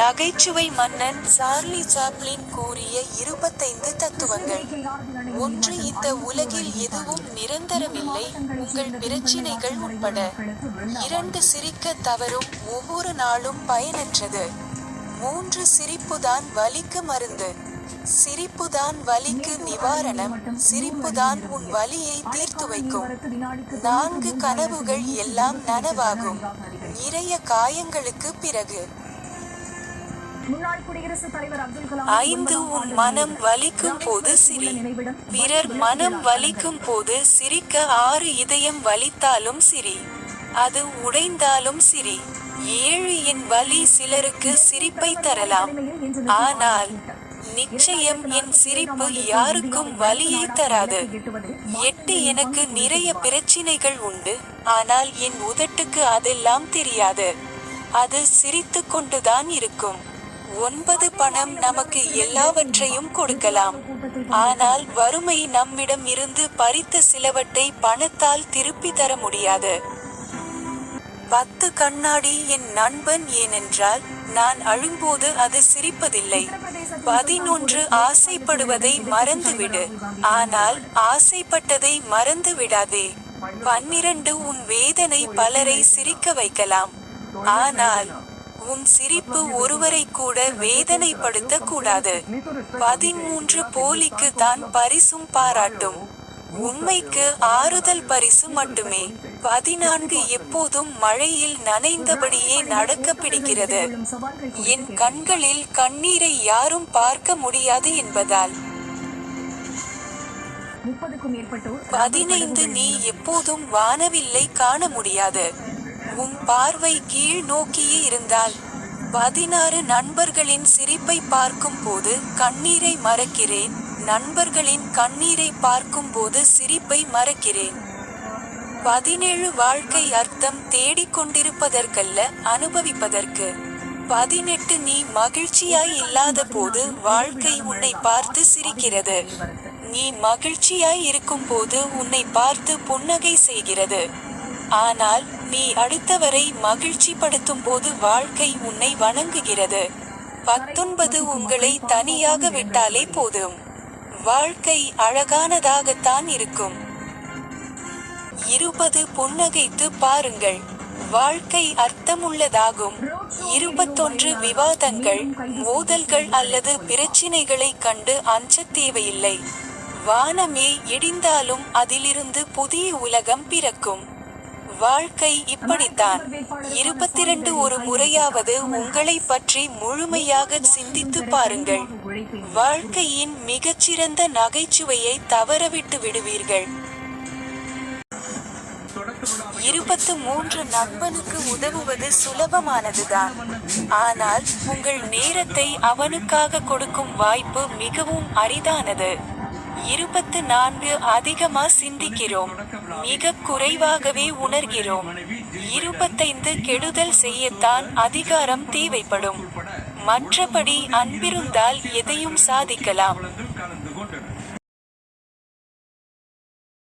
நகைச்சுவை மன்னன் Charlie Chaplin கூறிய இருபத்தைந்து தத்துவங்கள். ஒன்று இந்த உலகில் எதுவும் நிரந்தரமில்லை உங்கள் பிரச்சினைகள் உட்பட. இரண்டு சிரிக்க தவறும் ஒவ்வொரு நாளும் பயனற்றது. மூன்று சிரிப்புதான் வலிக்கு மருந்து. சிரிப்புதான் வலிக்கு நிவாரணம். சிரிப்புதான் உன் வலியை தீர்த்து வைக்கும். நான்கு கனவுகள் எல்லாம் நனவாகும். நிறைய காயங்களுக்கு பிறகு. ஐந்து உன் மனம் வலிக்கும் போது சிரி. பிறர் மனம் வலிக்கும் போது சிரிக்க ஆறு இதயம் வலித்தாலும் சிரி. அது உடைந்தாலும் சிரி. ஏழு என் வலி சிலருக்கு சிரிப்பை தரலாம். ஆனால் நிச்சயம் என் சிரிப்பு யாருக்கும் வலியை தராது. எட்டு எனக்கு நிறைய பிரச்சினைகள் உண்டு. ஆனால் என் உதட்டுக்கு அதெல்லாம் தெரியாது. அது சிரித்து கொண்டுதான் இருக்கும். ஒன்பது பணம் நமக்கு எல்லாவற்றையும் கொடுக்கலாம். ஆனால் வறுமை நம்மிடம் இருந்து பறித்த சிலவற்றை பணத்தால் திருப்பி தர முடியாது. பத்து கண்ணாடி என் நண்பன் ஏனென்றால் நான் அழும்போது அது சிரிப்பதில்லை. பதினொன்று ஆசைப்படுவதை மறந்துவிடு. ஆனால் ஆசைப்பட்டதை மறந்து விடாதே. பன்னிரண்டு உன் வேதனை பலரை சிரிக்க வைக்கலாம். ஆனால் உன் சிரிப்பு ஒருவரை கூட வேதனைப்படுத்த கூடாது. பதிமூன்று போலிக்கு தான் பரிசும் பாராட்டும். உண்மைக்கு ஆறுதல் பரிசு மட்டுமே. பதினான்கு எப்போதும் மழையில் நனைந்தபடியே நடக்க பிடிக்கிறது என் கண்களில் கண்ணீரை யாரும் பார்க்க முடியாது என்பதால். பதினைந்து நீ எப்போதும் வானவில்லை காண முடியாது. உன் பார்வை கீழ் நோக்கியே இருந்தால். பதினாறு நண்பர்களின் சிரிப்பை பார்க்கும் போது கண்ணீரை மறக்கிறேன். நண்பர்களின் கண்ணீரை பார்க்கும் போது சிரிப்பை மறக்கிறேன். பதினேழு வாழ்க்கை அர்த்தம் தேடிக்கொண்டிருப்பதற்கல்ல அனுபவிப்பதற்கு. பதினெட்டு நீ மகிழ்ச்சியாய் இல்லாத போது வாழ்க்கை உன்னை பார்த்து சிரிக்கிறது. நீ மகிழ்ச்சியாய் இருக்கும்போது உன்னை பார்த்து புன்னகை செய்கிறது. ஆனால் நீ அடுத்தவரை மகிழ்ச்சிப்படுத்தும் போது வாழ்க்கை உன்னை வணங்குகிறது. பத்தொன்பது உங்களை தனியாக விட்டாலே போதும். வாழ்க்கை அழகானதாகத்தான் இருக்கும். இருபது புன்னகைத்து பாருங்கள். வாழ்க்கை அர்த்தமுள்ளதாகும். இருபத்தொன்று விவாதங்கள் மோதல்கள் அல்லது பிரச்சினைகளைக் கண்டு அஞ்ச தேவையில்லை. வானமே இடிந்தாலும் அதிலிருந்து புதிய உலகம் பிறக்கும். வாழ்க்கை இப்படித்தான். இருபத்திரண்டு ஒரு முறையாவது உங்களை பற்றி முழுமையாக சிந்தித்து பாருங்கள். வாழ்க்கையின் மிகச்சிறந்த நகைச்சுவையை தவறவிட்டு விடுவீர்கள். இருபத்து மூன்று நண்பனுக்கு உதவுவது சுலபமானதுதான். ஆனால் உங்கள் நேரத்தை அவனுக்காக கொடுக்கும் வாய்ப்பு மிகவும் அரிதானது. இருபத்து நான்கு அதிகமா சிந்திக்கிறோம். மிக குறைவாகவே உணர்கிறோம். இருபத்தைந்து கெடுதல் செய்யத்தான் அதிகாரம் தேவைப்படும். மற்றபடி அன்பிருந்தால் எதையும் சாதிக்கலாம்.